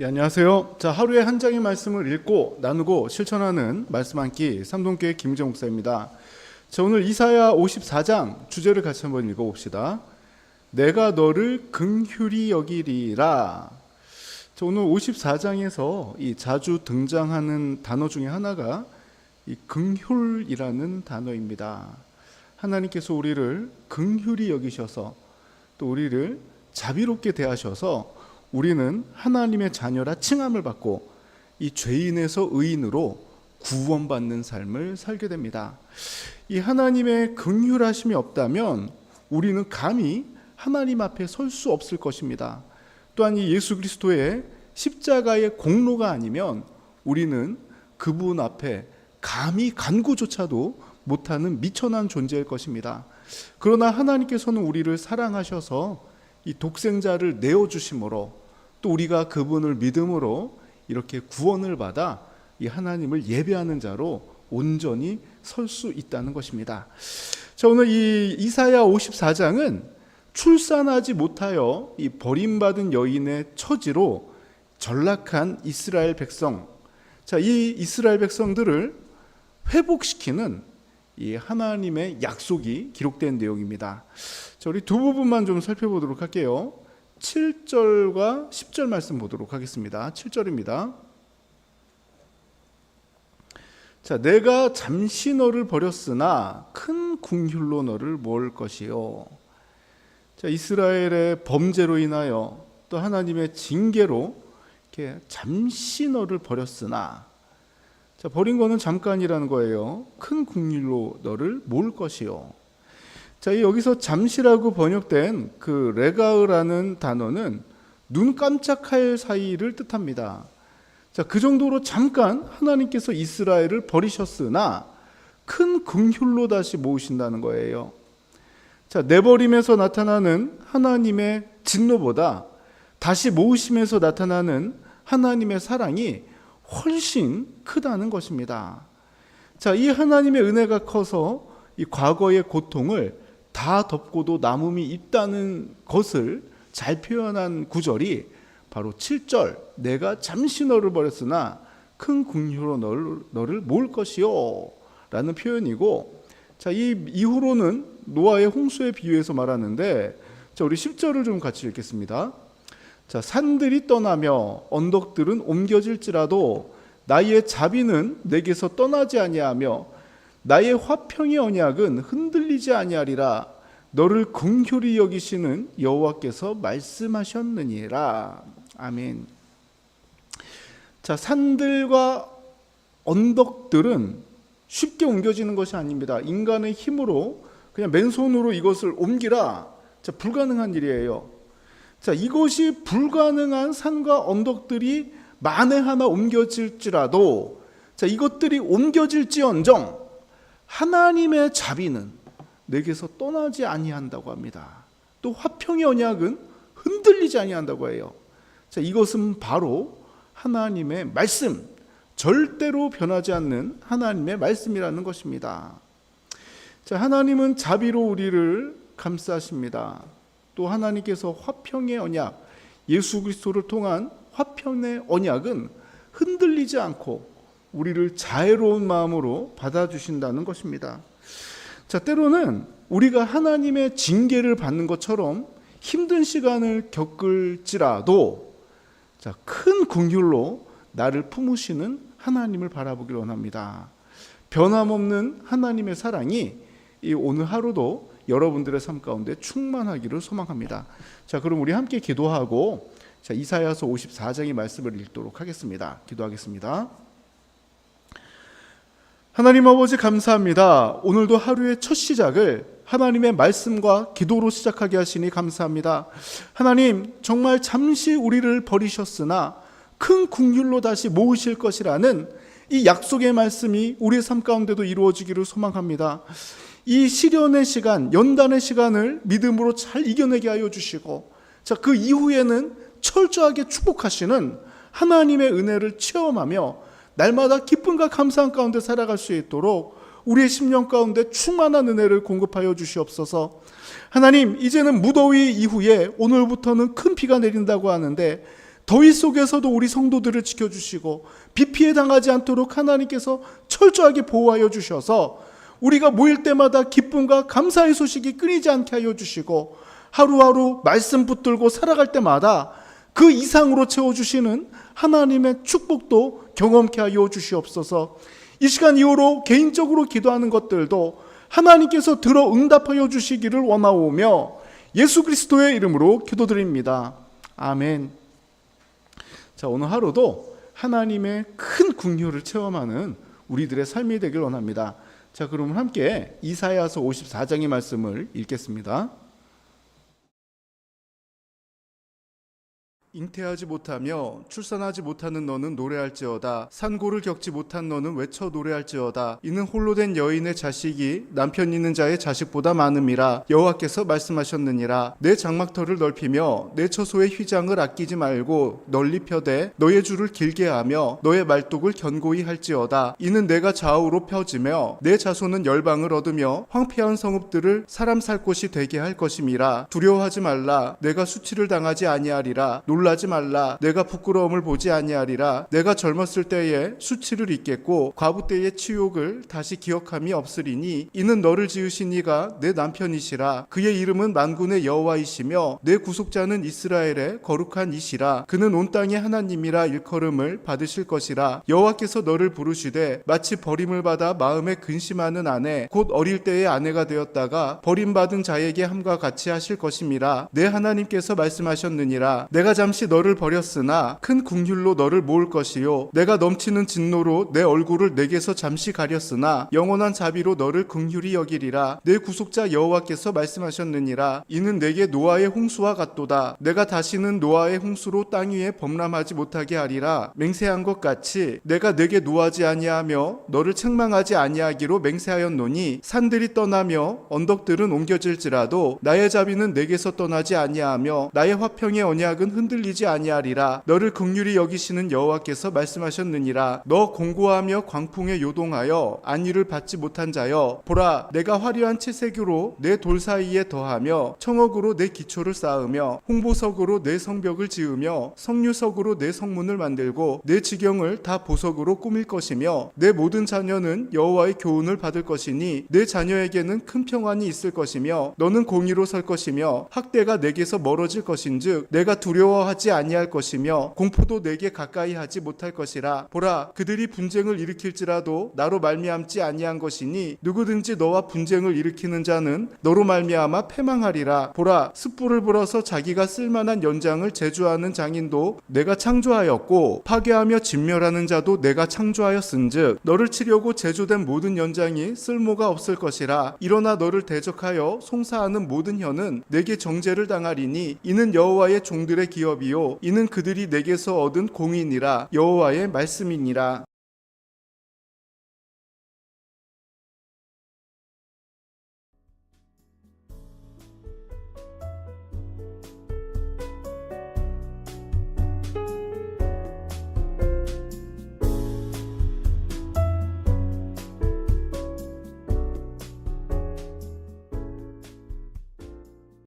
예, 안녕하세요. 자, 하루에 한 장의 말씀을 읽고 나누고 실천하는 말씀 한 끼 삼동교회 김정 목사입니다. 자, 오늘 이사야 54장 주제를 같이 한번 읽어 봅시다. 내가 너를 긍휼히 여기리라. 자, 오늘 54장에서 이 자주 등장하는 단어 중에 하나가 이 긍휼이라는 단어입니다. 하나님께서 우리를 긍휼히 여기셔서 또 우리를 자비롭게 대하셔서 우리는 하나님의 자녀라 칭함을 받고 이 죄인에서 의인으로 구원받는 삶을 살게 됩니다. 이 하나님의 긍휼하심이 없다면 우리는 감히 하나님 앞에 설 수 없을 것입니다. 또한 이 예수 그리스도의 십자가의 공로가 아니면 우리는 그분 앞에 감히 간구조차도 못하는 미천한 존재일 것입니다. 그러나 하나님께서는 우리를 사랑하셔서 이 독생자를 내어 주심으로 또 우리가 그분을 믿음으로 이렇게 구원을 받아 이 하나님을 예배하는 자로 온전히 설 수 있다는 것입니다. 자, 오늘 이 이사야 54장은 출산하지 못하여 이 버림받은 여인의 처지로 전락한 이스라엘 백성. 자, 이 이스라엘 백성들을 회복시키는 이 하나님의 약속이 기록된 내용입니다. 자, 우리 두 부분만 좀 살펴보도록 할게요. 7절과 10절 말씀 보도록 하겠습니다. 7절입니다. 자, 내가 잠시 너를 버렸으나 큰 궁휼로 너를 모을 것이요. 자, 이스라엘의 범죄로 인하여 또 하나님의 징계로 이렇게 잠시 너를 버렸으나 자, 버린 거는 잠깐이라는 거예요. 큰 궁휼로 너를 모을 것이요. 자, 여기서 잠시라고 번역된 그 레가으라는 단어는 눈 깜짝할 사이를 뜻합니다. 자, 그 정도로 잠깐 하나님께서 이스라엘을 버리셨으나 큰 긍휼로 다시 모으신다는 거예요. 자, 내버림에서 나타나는 하나님의 진노보다 다시 모으심에서 나타나는 하나님의 사랑이 훨씬 크다는 것입니다. 자, 이 하나님의 은혜가 커서 이 과거의 고통을 다 덮고도 남음이 있다는 것을 잘 표현한 구절이 바로 7절 내가 잠시 너를 버렸으나 큰 궁휼로 너를, 너를 모을 것이요 라는 표현이고 자, 이 이후로는 노아의 홍수에 비유해서 말하는데 자, 우리 10절을 좀 같이 읽겠습니다. 자, 산들이 떠나며 언덕들은 옮겨질지라도 나의 자비는 내게서 떠나지 아니하며 나의 화평의 언약은 흔들리지 아니하리라. 너를 긍휼히 여기시는 여호와께서 말씀하셨느니라. 아멘. 자, 산들과 언덕들은 쉽게 옮겨지는 것이 아닙니다. 인간의 힘으로 그냥 맨손으로 이것을 옮기라. 자, 불가능한 일이에요. 자, 이것이 불가능한 산과 언덕들이 만에 하나 옮겨질지라도 자, 이것들이 옮겨질지언정 하나님의 자비는 내게서 떠나지 아니한다고 합니다. 또 화평의 언약은 흔들리지 아니한다고 해요. 자, 이것은 바로 하나님의 말씀, 절대로 변하지 않는 하나님의 말씀이라는 것입니다. 자, 하나님은 자비로 우리를 감싸십니다. 또 하나님께서 화평의 언약, 예수 그리스도를 통한 화평의 언약은 흔들리지 않고 우리를 자애로운 마음으로 받아주신다는 것입니다. 자, 때로는 우리가 하나님의 징계를 받는 것처럼 힘든 시간을 겪을지라도 자, 큰 긍휼로 나를 품으시는 하나님을 바라보길 원합니다. 변함없는 하나님의 사랑이 이 오늘 하루도 여러분들의 삶 가운데 충만하기를 소망합니다. 자, 그럼 우리 함께 기도하고 자, 이사야서 54장의 말씀을 읽도록 하겠습니다. 기도하겠습니다. 하나님 아버지 감사합니다. 오늘도 하루의 첫 시작을 하나님의 말씀과 기도로 시작하게 하시니 감사합니다. 하나님, 정말 잠시 우리를 버리셨으나 큰 궁휼로 다시 모으실 것이라는 이 약속의 말씀이 우리의 삶 가운데도 이루어지기를 소망합니다. 이 시련의 시간, 연단의 시간을 믿음으로 잘 이겨내게 하여 주시고, 자, 그 이후에는 철저하게 축복하시는 하나님의 은혜를 체험하며 날마다 기쁨과 감사한 가운데 살아갈 수 있도록 우리의 심령 가운데 충만한 은혜를 공급하여 주시옵소서. 하나님, 이제는 무더위 이후에 오늘부터는 큰 비가 내린다고 하는데 더위 속에서도 우리 성도들을 지켜주시고 비 피해 당하지 않도록 하나님께서 철저하게 보호하여 주셔서 우리가 모일 때마다 기쁨과 감사의 소식이 끊이지 않게 하여 주시고 하루하루 말씀 붙들고 살아갈 때마다 그 이상으로 채워주시는 하나님의 축복도 경험케 하여 주시옵소서 이 시간 이후로 개인적으로 기도하는 것들도 하나님께서 들어 응답하여 주시기를 원하오며 예수 그리스도의 이름으로 기도드립니다. 아멘. 자, 오늘 하루도 하나님의 큰 궁휼을 체험하는 우리들의 삶이 되길 원합니다. 자, 그러면 함께 이사야서 54장의 말씀을 읽겠습니다. 잉태하지 못하며 출산하지 못하는 너는 노래할지어다. 산고를 겪지 못한 너는 외쳐 노래할지어다. 이는 홀로 된 여인의 자식이 남편 있는 자의 자식보다 많음이라 여호와께서 말씀하셨느니라. 내 장막터를 넓히며 내 처소의 휘장을 아끼지 말고 널리 펴되 너의 줄을 길게 하며 너의 말뚝을 견고히 할지어다. 이는 내가 좌우로 펴지며 내 자손은 열방을 얻으며 황폐한 성읍들을 사람 살 곳이 되게 할 것임이라. 두려워하지 말라. 내가 수치를 당하지 아니하리라. 놀라 지 말라. 내가 부끄러움을 보지 아니하리라. 내가 젊었을 때에 수치를 잊겠고 과부 때의 치욕을 다시 기억함이 없으리니 이는 너를 지으신 이가 내 남편이시라. 그의 이름은 만군의 여호와이시며 내 구속자는 이스라엘의 거룩한 이시라. 그는 온 땅의 하나님이라 일컬음을 받으실 것이라. 여호와께서 너를 부르시되 마치 버림을 받아 마음에 근심하는 아내 곧 어릴 때의 아내가 되었다가 버림받은 자에게 함과 같이 하실 것임이라. 내 하나님께서 말씀하셨느니라. 내가 잠시 너를 버렸으나 큰 궁휼로 너를 모을 것이요. 내가 넘치는 진노로 내 얼굴을 내게서 잠시 가렸으나 영원한 자비로 너를 긍휼히 여기리라. 내 구속자 여호와께서 말씀하셨느니라. 이는 내게 노아의 홍수와 같도다. 내가 다시는 노아의 홍수로 땅 위에 범람하지 못하게 하리라. 맹세한 것 같이 내가 내게 노하지 아니하며 너를 책망하지 아니하기로 맹세하였노니 산들이 떠나며 언덕들은 옮겨질지라도 나의 자비는 내게서 떠나지 아니하며 나의 화평의 언약은 흔들 리지 아니하리라. 너를 긍휼히 여기시는 여호와께서 말씀하셨느니라. 너 공고하며 광풍에 요동하여 안위를 받지 못한 자여 보라 내가 화려한 채색으로 내 돌 사이에 더하며 청억으로 내 기초를 쌓으며 홍보석으로 내 성벽을 지으며 성류석으로 내 성문을 만들고 내 지경을 다 보석으로 꾸밀 것이며 내 모든 자녀는 여호와의 교훈을 받을 것이니 내 자녀에게는 큰 평안이 있을 것이며 너는 공의로 설 것이며 학대가 내게서 멀어질 것인즉 내가 두려워 하지 아니할 것이며 공포도 내게 가까이 하지 못할 것이라. 보라 그들이 분쟁을 일으킬지라도 나로 말미암지 아니한 것이니 누구든지 너와 분쟁을 일으키는 자는 너로 말미암아 패망하리라. 보라 숯불을 불어서 자기가 쓸만한 연장을 제주하는 장인도 내가 창조하였고 파괴하며 진멸하는 자도 내가 창조하였은즉 너를 치려고 제조된 모든 연장이 쓸모가 없을 것이라. 일어나 너를 대적하여 송사하는 모든 혀는 내게 정죄를 당하리니 이는 여호와의 종들의 기업 이요. 이는 그들이 내게서 얻은 공인이라. 여호와의 말씀이니라